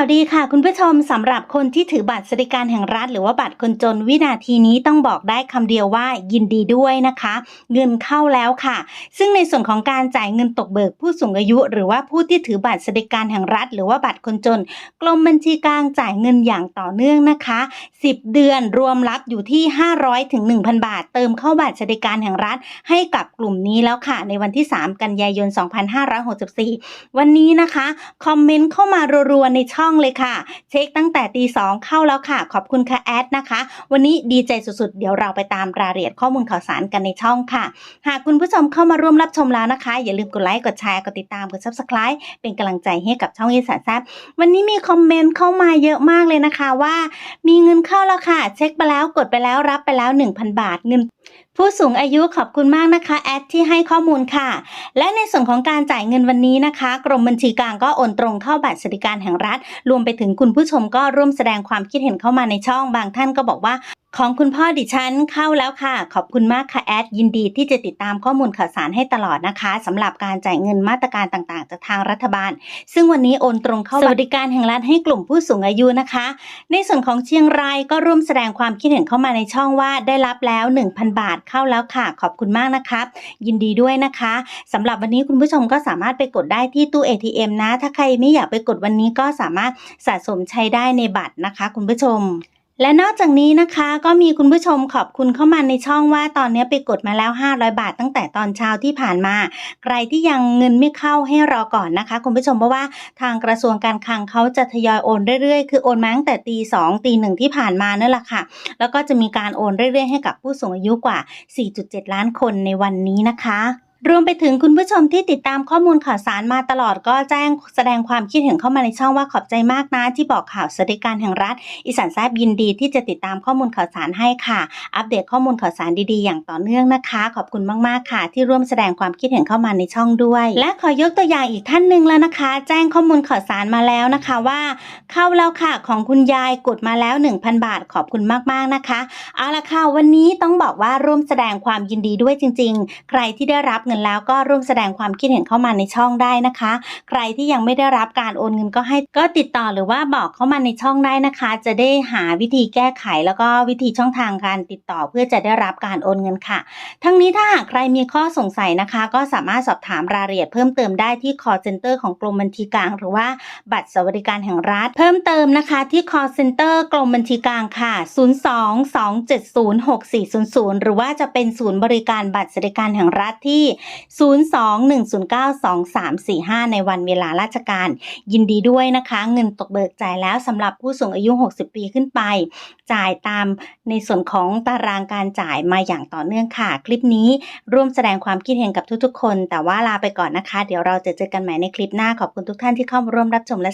าวดีค่ะคุณผู้ชมสำหรับคนที่ถือบัตรสวัสดิการแห่งรัฐ หรือว่าบัตรคนจนวินาทีนี้ต้องบอกได้คำเดียวว่ายินดีด้วยนะคะ เงินเข้าแล้วค่ะ ซึ่งในส่วนของการจ่ายเงินตกเบิกผู้สูงอายุ หรือว่าผู้ที่ถือบัตรสวัสดิการแห่งรัฐ หรือว่าบัตรคนจน กรมบัญชีกลางจ่ายเงินอย่างต่อเนื่องนะคะ 10 เดือนรวมรับอยู่ที่ 500ถึง1,000 บาท เติมเข้าบัตรสวัสดิการแห่งรัฐ ให้กับกลุ่มนี้แล้วค่ะ ในวันที่ 3 กันยายน 2564 วันนี้นะคะคอมเมนต์เข้ามารัวๆในช่องเลยค่ะ เช็คตั้งแต่ตีสองเข้าแล้วค่ะ ขอบคุณค่ะแอดนะคะ วันนี้ดีใจสุดๆ เดี๋ยวเราไปตามรายละเอียดข้อมูลข่าวสารกันในช่องค่ะ หากคุณผู้ชมเข้ามาร่วมรับชมแล้วนะคะ อย่าลืมกดไลค์กดแชร์กดติดตามกด subscribe เป็นกำลังใจให้กับช่องอีสานแซบวันนี้มีคอมเมนต์เข้ามาเยอะมากเลยนะคะว่า มีเงินเข้าแล้วค่ะ เช็คไปแล้วกดไปแล้วรับไปแล้ว 1,000 บาทเงิน ผู้สูงอายุขอบคุณมากนะคะแอดที่ให้ข้อมูลค่ะ และในส่วนของการจ่ายเงินวันนี้นะคะ กรมบัญชีกลางก็โอนตรงเข้าบัตรสวัสดิการแห่งรัฐ รวมไปถึงคุณผู้ชมก็ร่วมแสดงความคิดเห็นเข้ามาในช่อง บางท่านก็บอกว่า ของคุณพ่อดิฉันเข้าแล้วค่ะ ขอบคุณมากค่ะแอดยินดีที่จะติดตามข้อมูลข่าวสารให้ตลอดนะคะสำหรับการจ่ายเงินมาตรการต่างๆ จากทางรัฐบาล ซึ่งวันนี้โอนตรงเข้าสวัสดิการแห่งรัฐให้กลุ่มผู้สูงอายุนะคะ ในส่วนของเชียงรายก็ร่วมแสดงความคิดเห็นเข้ามาในช่องว่าได้รับแล้ว 1,000 บาทเข้าแล้วค่ะ ขอบคุณมากนะครับ ยินดีด้วยนะคะสำหรับวันนี้คุณผู้ชมก็สามารถไปกดได้ที่ตู้ ATM นะ ถ้าใครไม่อยากไปกดวันนี้ก็สามารถสะสมใช้ได้ในบัตรนะคะ คุณผู้ชม และนอกจากนี้นะคะก็มีคุณผู้ชมขอบคุณเข้ามาในช่องว่าตอนนี้ไปกดมาแล้ว 500 บาทตั้งแต่ตอนเช้าที่ผ่านมา ใครที่ยังเงินไม่เข้าให้รอก่อนนะคะ คุณผู้ชมเพราะว่าทางกระทรวงการคลังเขาจะทยอยโอนเรื่อยๆ คือโอนมาตั้งแต่ตีสองตีหนึ่งที่ผ่านมานั่นแหละค่ะ แล้วก็จะมีการโอนเรื่อยๆให้กับผู้สูงอายุกว่า 4.7 ล้านคนในวันนี้นะคะ รวมไปถึงคุณผู้ชมที่ติดตามข้อมูลข่าวสารมาตลอดก็แจ้งแสดงความคิดเห็นเข้ามาในช่องว่าขอบใจมากนะ ที่บอกข่าวสวัสดิการแห่งรัฐ อีสานแซบยินดีที่จะติดตามข้อมูลข่าวสารให้ค่ะ อัปเดตข้อมูลข่าวสารดีๆ อย่างต่อเนื่องนะคะ ขอบคุณมากๆค่ะ ที่ร่วมแสดงความคิดเห็นเข้ามาในช่องด้วย และขอยกตัวอย่างอีกท่านหนึ่งแล้วนะคะ แจ้งข้อมูลข่าวสารมาแล้วนะคะว่า เข้าแล้วค่ะของคุณยายกดมาแล้ว 1,000 บาท ขอบคุณมากๆนะคะเอาละค่ะวันนี้ต้องบอกว่าร่วมแสดงความยินดีด้วยจริง ๆ ใครที่ได้รับเงินแล้วก็ร่วมแสดงความคิดเห็นเข้ามาในช่องได้นะคะ ใครที่ยังไม่ได้รับการโอนเงินก็ให้ก็ติดต่อหรือว่าบอกเข้ามาในช่องได้นะคะ จะได้หาวิธีแก้ไขแล้วก็วิธีช่องทางการติดต่อเพื่อจะได้รับการโอนเงินค่ะ ทั้งนี้ถ้าหากใครมีข้อสงสัยนะคะ ก็สามารถสอบถามรายละเอียดเพิ่มเติมได้ที่ call center ของกรมบัญชีกลาง หรือว่าบัตรสวัสดิการแห่งรัฐ เพิ่มเติมนะคะที่ call center กรมบัญชีกลางค่ะ 02-270-6400 หรือว่าจะเป็นศูนย์บริการบัตรสวัสดิการแห่งรัฐที่02-109-2345 ในวันเวลาราชการ ยินดีด้วยนะคะ เงินตกเบิกจ่ายแล้วสำหรับผู้สูงอายุ 60 ปีขึ้นไป จ่ายตามในส่วนของตารางการจ่ายมาอย่างต่อเนื่องค่ะ คลิปนี้ร่วมแสดงความคิดเห็นกับทุกๆ คน แต่ว่าลาไปก่อนนะคะ เดี๋ยวเราจะเจอกันใหม่ในคลิปหน้าขอบคุณทุกท่านที่เข้ามาร่วมรับชมและ